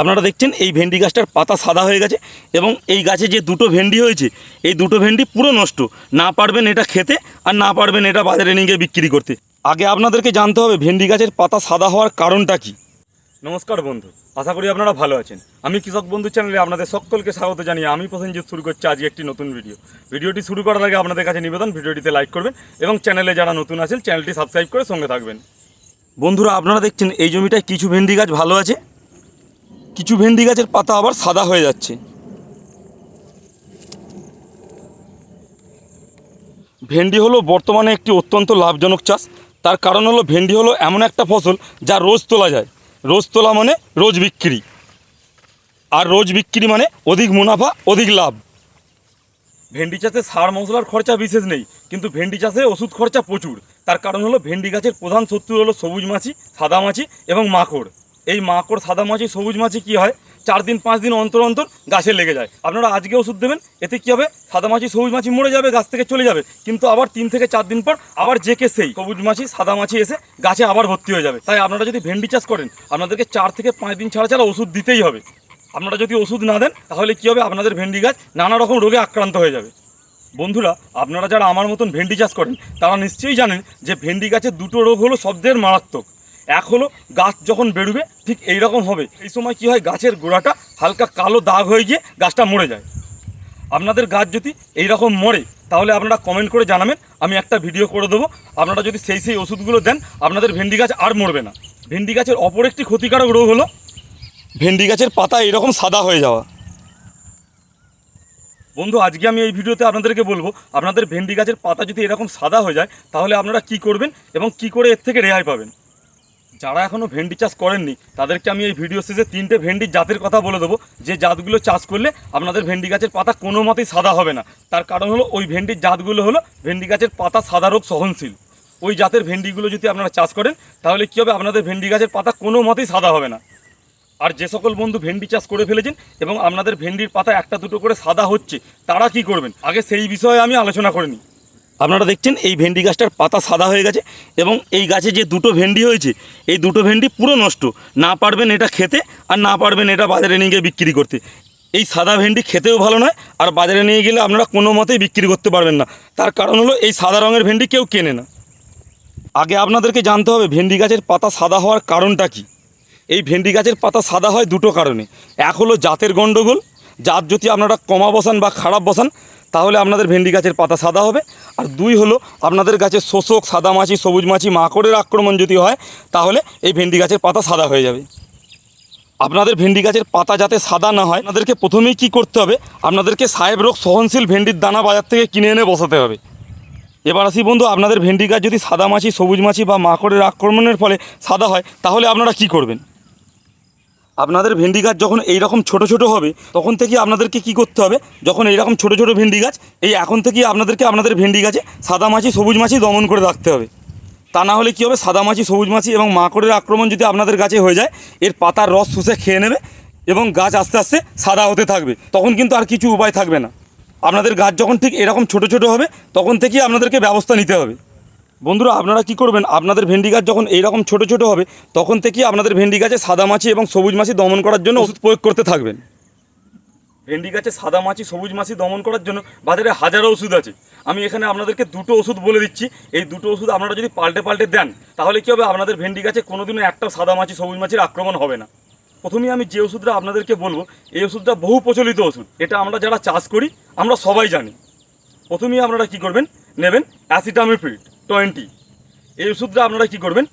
আপনারা দেখছেন, এই ভেন্ডি গাছটার পাতা সাদা হয়ে গেছে এবং এই গাছে যে দুটো ভেন্ডি হয়েছে, এই দুটো ভেন্ডি পুরো নষ্ট। না পারবেন এটা খেতে আর না পারবেন এটা বাজারে নিয়ে গিয়ে বিক্রি করতে। আগে আপনাদেরকে জানতে হবে ভেন্ডি গাছের পাতা সাদা হওয়ার কারণটা কি। নমস্কার বন্ধু, আশা করি আপনারা ভালো আছেন। আমি কৃষক বন্ধু চ্যানেলে আপনাদের সকলকে স্বাগত জানিয়ে আমি প্রসেনজিৎ শুরু করছি আজকে একটি নতুন ভিডিও। ভিডিওটি শুরু করার আগে আপনাদের কাছে নিবেদন, ভিডিওটিতে লাইক করবেন এবং চ্যানেলে যারা নতুন আছেন, চ্যানেলটি সাবস্ক্রাইব করে সঙ্গে থাকবেন। বন্ধুরা, আপনারা দেখছেন এই জমিটায় কিছু ভেন্ডি গাছ ভালো আছে। কিছু ভেন্ডি গাছের পাতা আবার সাদা হয়ে যাচ্ছে। ভেন্ডি হলো বর্তমানে একটি অত্যন্ত লাভজনক চাষ। তার কারণ হলো ভেন্ডি হলো এমন একটা ফসল যা রোজ তোলা যায়। রোজ তোলা মানে রোজ বিক্রি। আর রোজ বিক্রি মানে অধিক মুনাফা, অধিক লাভ। ভেন্ডি চাষে সার, মশলার খরচা বিশেষ নেই, কিন্তু ভেন্ডি চাষে ওষুধ খরচা প্রচুর। তার কারণ হলো ভেন্ডি গাছের প্রধান শত্রু হলো সবুজ মাছি, সাদা মাছি এবং মাকড়। এই মাকড় সাদা মাছি, সবুজ মাছি কি হয়? চার দিন, পাঁচ দিন অন্তর অন্তর গাছে লেগে যায়। আপনারা আজকে ওষুধ দেবেন, এতে কী হবে? সাদা মাছি, সবুজ মাছি মরে যাবে, গাছ থেকে চলে যাবে। কিন্তু আবার তিন থেকে চার দিন পর আবার জেকে সেই সবুজ মাছি, সাদা মাছি এসে গাছে আবার ভর্তি হয়ে যাবে। তাই আপনারা যদি ভেন্ডি চাষ করেন, আপনাদেরকে চার থেকে পাঁচ দিন ছাড়া ছাড়া ওষুধ দিতেই হবে। আপনারা যদি ওষুধ না দেন, তাহলে কী হবে? আপনাদের ভেন্ডি গাছ নানা রকম রোগে আক্রান্ত হয়ে যাবে। বন্ধুরা, আপনারা যারা আমার মতন ভেন্ডি চাষ করেন, তারা নিশ্চয়ই জানেন যে ভেন্ডি গাছের দুটো রোগ হলো সবচেয়ে মারাত্মক। হলো গাছ যখন বেরোবে, ঠিক এই রকম হবে। এই সময় কি হয়, গাছের গোড়াটা হালকা কালো দাগ হয়ে গিয়ে গাছটা মরে যায়। আপনাদের গাছ যদি এই রকম মরে, তাহলে আপনারা কমেন্ট করে জানাবেন, আমি একটা ভিডিও করে দেবো। আপনারা যদি সেই সেই ওষুধগুলো দেন, আপনাদের ভেন্ডি গাছ আর মরবে না। ভেন্ডি গাছের অপর একটি ক্ষতিকারক রোগ হলো ভেন্ডি গাছের পাতা এরকম সাদা হয়ে যাওয়া। বন্ধু, আজকে আমি এই ভিডিওতে আপনাদেরকে বলব, আপনাদের ভেন্ডি গাছের পাতা যদি এরকম সাদা হয়ে যায়, তাহলে আপনারা কি করবেন এবং কি করে এর থেকে রেহাই পাবেন? যারা এখনও ভেন্ডি চাষ করেননি, তাদেরকে আমি এই ভিডিও শেষে তিনটে ভেন্ডির জাতের কথা বলে দেবো। যে জাতগুলো চাষ করলে আপনাদের ভেন্ডি গাছের পাতা কোনো মতেই সাদা হবে না। তার কারণ হলো, ওই ভেন্ডির জাতগুলো হলো ভেন্ডি গাছের পাতা সাদা রোগ সহনশীল। ওই জাতের ভেন্ডিগুলো যদি আপনারা চাষ করেন, তাহলে কী হবে? আপনাদের ভেন্ডি গাছের পাতা কোনো মতেই সাদা হবে না। আর যে সকল বন্ধু ভেন্ডি চাষ করে ফেলেছেন এবং আপনাদের ভেন্ডির পাতা একটা দুটো করে সাদা হচ্ছে, তারা কি করবেন? আগে সেই বিষয়ে আমি আলোচনা করে নিই। আপনারা দেখছেন, এই ভেন্ডি গাছটার পাতা সাদা হয়ে গেছে এবং এই গাছে যে দুটো ভেন্ডি হয়েছে, এই দুটো ভেন্ডি পুরো নষ্ট। না পারবেন এটা খেতে আর না পারবেন এটা বাজারে নিয়ে গিয়ে বিক্রি করতে। এই সাদা ভেন্ডি খেতেও ভালো নয়, আর বাজারে নিয়ে গেলে আপনারা কোনো মতেই বিক্রি করতে পারবেন না। তার কারণ হলো, এই সাদা রঙের ভেন্ডি কেউ কেনে না। আগে আপনাদেরকে জানতে হবে, ভেন্ডি গাছের পাতা সাদা হওয়ার কারণটা কী? এই ভেন্ডি গাছের পাতা সাদা হয় দুটো কারণে। এক হলো জাতের গণ্ডগোল জাত যদি আপনারা কমা বসান বা খারাপ বসান, তাহলে আপনাদের ভেন্ডি গাছের পাতা সাদা হবে। আর দুই হলো, আপনাদের গাছের শোষক, সাদা মাছি, সবুজ মাছি, মাকড়ের আক্রমণ যদি হয়, তাহলে এই ভেন্ডি গাছের পাতা সাদা হয়ে যাবে। আপনাদের ভেন্ডি গাছের পাতা যাতে সাদা না হয়, আপনাদেরকে প্রথমেই কি করতে হবে, আপনাদেরকে সাহেব রোগ সহনশীল ভেন্ডির দানা বাজার থেকে কিনে এনে বসাতে হবে। এবার আসি বন্ধু, আপনাদের ভেন্ডি গাছ যদি সাদা মাছি, সবুজ মাছি বা মাকড়ের আক্রমণের ফলে সাদা হয়, তাহলে আপনারা কি করবেন? আপনাদের ভেন্ডি গাছ যখন এই রকম ছোট ছোট হবে, তখন থেকে আপনাদেরকে কি করতে হবে? যখন এই রকম ছোট ছোট ভেন্ডি গাছ, এই এখন থেকে আপনাদেরকে আপনাদের ভেন্ডি গাছে সাদা মাছি, সবুজ মাছি দমন করে রাখতে হবে। তা না হলে কী হবে? সাদা মাছি, সবুজ মাছি এবং মাকড়ের আক্রমণ যদি আপনাদের গাছে হয়ে যায়, এর পাতার রস শুষে খেয়ে নেবে এবং গাছ আস্তে আস্তে সাদা হতে থাকবে। তখন কিন্তু আর কিছু উপায় থাকবে না। আপনাদের গাছ যখন ঠিক এরকম ছোট ছোট হবে, তখন থেকেই আপনাদেরকে ব্যবস্থা নিতে হবে। বন্ধুরা, আপনারা কি করবেন? আপনাদের ভেন্ডি গাছ যখন এইরকম ছোট ছোট হবে, তখন থেকেই আপনাদের ভেন্ডি গাছে সাদা মাছি এবং সবুজ মাছি দমন করার জন্য ওষুধ প্রয়োগ করতে থাকবেন। ভেন্ডি গাছে সাদা মাছি, সবুজ মাছি দমন করার জন্য বাজারে হাজারো ওষুধ আছে। আমি এখানে আপনাদেরকে দুটো ওষুধ বলে দিচ্ছি। এই দুটো ওষুধ আপনারা যদি পাল্টে পাল্টে দেন, তাহলে কী হবে? আপনাদের ভেন্ডি গাছে কোনোদিনও একটাও সাদা মাছি, সবুজ মাছির আক্রমণ হবে না। প্রথমেই আমি যে ওষুধটা আপনাদেরকে বলব, এই ওষুধটা বহু প্রচলিত ওষুধ। এটা আমরা যারা চাষ করি, আমরা সবাই জানি। প্রথমেই আপনারা কি করবেন? নেবেন অ্যাসিটামিফিড টোয়েন্টি। এই ওষুধটা আপনারা কি করবেন?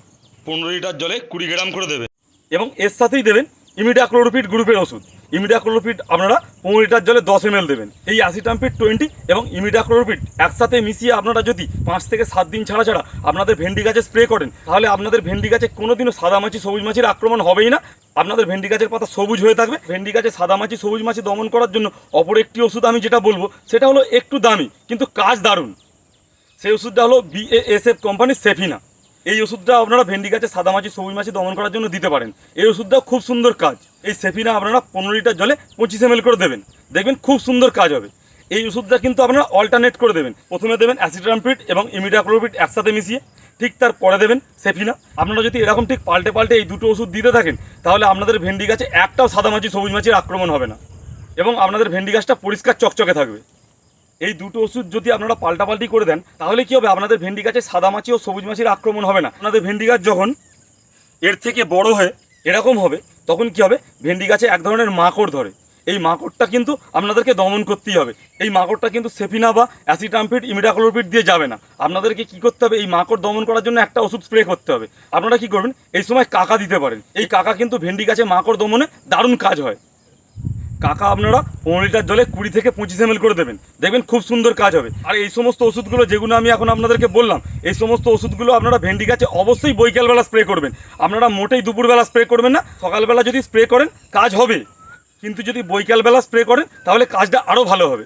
পনেরো লিটার জলে কুড়ি গ্রাম করে দেবেন এবং এর সাথেই দেবেন ইমিডাক্লোরোপিড গ্রুপের ওষুধ। ইমিডাক্লোরোপিড আপনারা পনেরো লিটার জলে দশ এম দেবেন। এই অ্যাসিটামপিড টোয়েন্টি এবং ইমিডাক্লোরোপিড একসাথে মিশিয়ে আপনারা যদি পাঁচ থেকে সাত দিন ছাড়া ছাড়া আপনাদের ভেন্ডি গাছে স্প্রে করেন তাহলে আপনাদের ভেন্ডি গাছে কোনোদিনও সাদা মাছি সবুজ মাছির আক্রমণ হবেই না। আপনাদের ভেন্ডি গাছের পাতা সবুজ হয়ে থাকবে। ভেন্ডি গাছে সাদা মাছি সবুজ মাছি দমন করার জন্য অপর একটি ওষুধ আমি যেটা বলব সেটা হলো একটু দামি কিন্তু কাজ দারুণ। সেই ওষুধটা হলো বিএএসএফ কোম্পানির সেফিনা এই ওষুধটা আপনারা ভেন্ডি গাছে, সাদা মাছি, সবুজ মাছি দমন করার জন্য দিতে পারেন। এই ওষুধটা খুব সুন্দর কাজ। এই সেফিনা আপনারা পনেরো লিটার জলে পঁচিশ এম করে দেবেন। দেখবেন খুব সুন্দর কাজ হবে। এই ওষুধটা কিন্তু আপনারা অল্টারনেট করে দেবেন। প্রথমে দেবেন অ্যাসিড্রামপিড এবং ইমিডাক্লোপিড একসাথে মিশিয়ে, ঠিক তার পরে দেবেন সেফিনা আপনারা যদি এরকম ঠিক পাল্টে পাল্টে এই দুটো ওষুধ দিতে থাকেন, তাহলে আপনাদের ভেন্ডি গাছে একটাও সাদা মাছি, সবুজ মাছির আক্রমণ হবে না। এবং আপনাদের ভেন্ডি গাছটা পরিষ্কার চকচকে থাকবে। এই দুটো ওষুধ যদি আপনারা পাল্টাপাল্টি করে দেন, তাহলে কি হবে? আপনাদের ভেন্ডি গাছে সাদা মাছি ও সবুজ মাছির আক্রমণ হবে না। আপনাদের ভেন্ডি গাছ যখন এর থেকে বড় হয়ে এরকম হবে, তখন কি হবে? ভেন্ডি গাছে এক ধরনের মাকড় ধরে। এই মাকড়টা কিন্তু আপনাদেরকে দমন করতেই হবে। এই মাকড়টা কিন্তু সেফিনা বা অ্যাসিটামফিড ইমিডাক্লোপিড দিয়ে যাবে না। আপনাদেরকে কি করতে হবে? এই মাকড় দমন করার জন্য একটা ওষুধ স্প্রে করতে হবে। আপনারা কি করবেন? এই সময় কাকা দিতে পারেন। এই কাকা কিন্তু ভেন্ডি গাছে মাকড় দমনে দারুণ কাজ হয়। কাকা আপনারা পনেরো লিটার জলে কুড়ি থেকে পঁচিশ এম করে দেবেন। দেখবেন খুব সুন্দর কাজ হবে। আর এই সমস্ত ওষুধগুলো যেগুলো আমি এখন আপনাদেরকে বললাম, এই সমস্ত ওষুধগুলো আপনারা ভেন্ডি গাছে অবশ্যই বৈকালবেলা স্প্রে করবেন। আপনারা মোটেই দুপুরবেলা স্প্রে করবেন না, সকালবেলা যদি স্প্রে করেন, কাজ হবে। কিন্তু যদি বৈকালবেলা স্প্রে করেন, তাহলে কাজটা আরও ভালো হবে।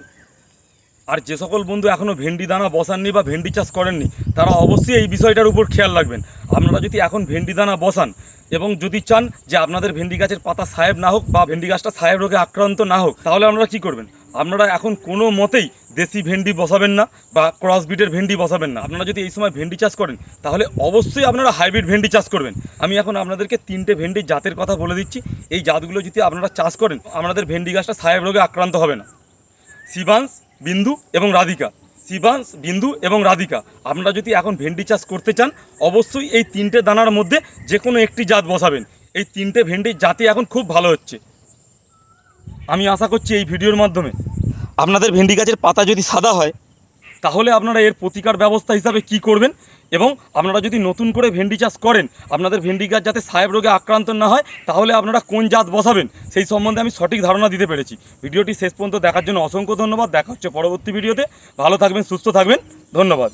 আর যে সকল বন্ধু এখনও ভেন্ডি দানা বসাননি বা ভেন্ডি চাষ করেননি, তারা অবশ্যই এই বিষয়টার উপর খেয়াল রাখবেন। আপনারা যদি এখন ভেন্ডি দানা বসান এবং যদি চান যে আপনাদের ভেন্ডি গাছের পাতা সাহেব না হোক বা ভেন্ডি গাছটা সাহেব রোগে আক্রান্ত না হোক, তাহলে আপনারা কি করবেন? আপনারা এখন কোনো মতেই দেশি ভেন্ডি বসাবেন না বা ক্রস বিটের ভেন্ডি বসাবেন না। আপনারা যদি এই সময় ভেন্ডি চাষ করেন, তাহলে অবশ্যই আপনারা হাইব্রিড ভেন্ডি চাষ করবেন। আমি এখন আপনাদেরকে তিনটে ভেন্ডির জাতের কথা বলে দিচ্ছি। এই জাতগুলো যদি আপনারা চাষ করেন আপনাদের ভেন্ডি গাছটা সাহেব রোগে আক্রান্ত হবে না। শিবাংশ বিন্দু এবং রাধিকা। শিবাংশ, বিন্দু এবং রাধিকা। আপনারা যদি এখন ভেন্ডি চাষ করতে চান, অবশ্যই এই তিনটে দানার মধ্যে যে কোনো একটি জাত বসাবেন। এই তিনটে ভেন্ডির জাতি এখন খুব ভালো হচ্ছে। আমি আশা করছি এই ভিডিওর মাধ্যমে আপনাদের ভেন্ডি গাছের পাতা যদি সাদা হয়, তাহলে আপনারা এর প্রতিকার ব্যবস্থা হিসাবে কি করবেন? এবং আপনারা যদি নতুন করে ভেন্ডি চাষ করেন, আপনাদের ভেন্ডি গাছ যাতে সাহেব রোগে আক্রান্ত না হয়, তাহলে আপনারা কোন জাত বসাবেন? সেই সম্বন্ধে আমি সঠিক ধারণা দিতে পেরেছি। ভিডিওটি শেষ পর্যন্ত দেখার জন্য অসংখ্য ধন্যবাদ। দেখা হচ্ছে পরবর্তী ভিডিওতে। ভালো থাকবেন, সুস্থ থাকবেন। ধন্যবাদ।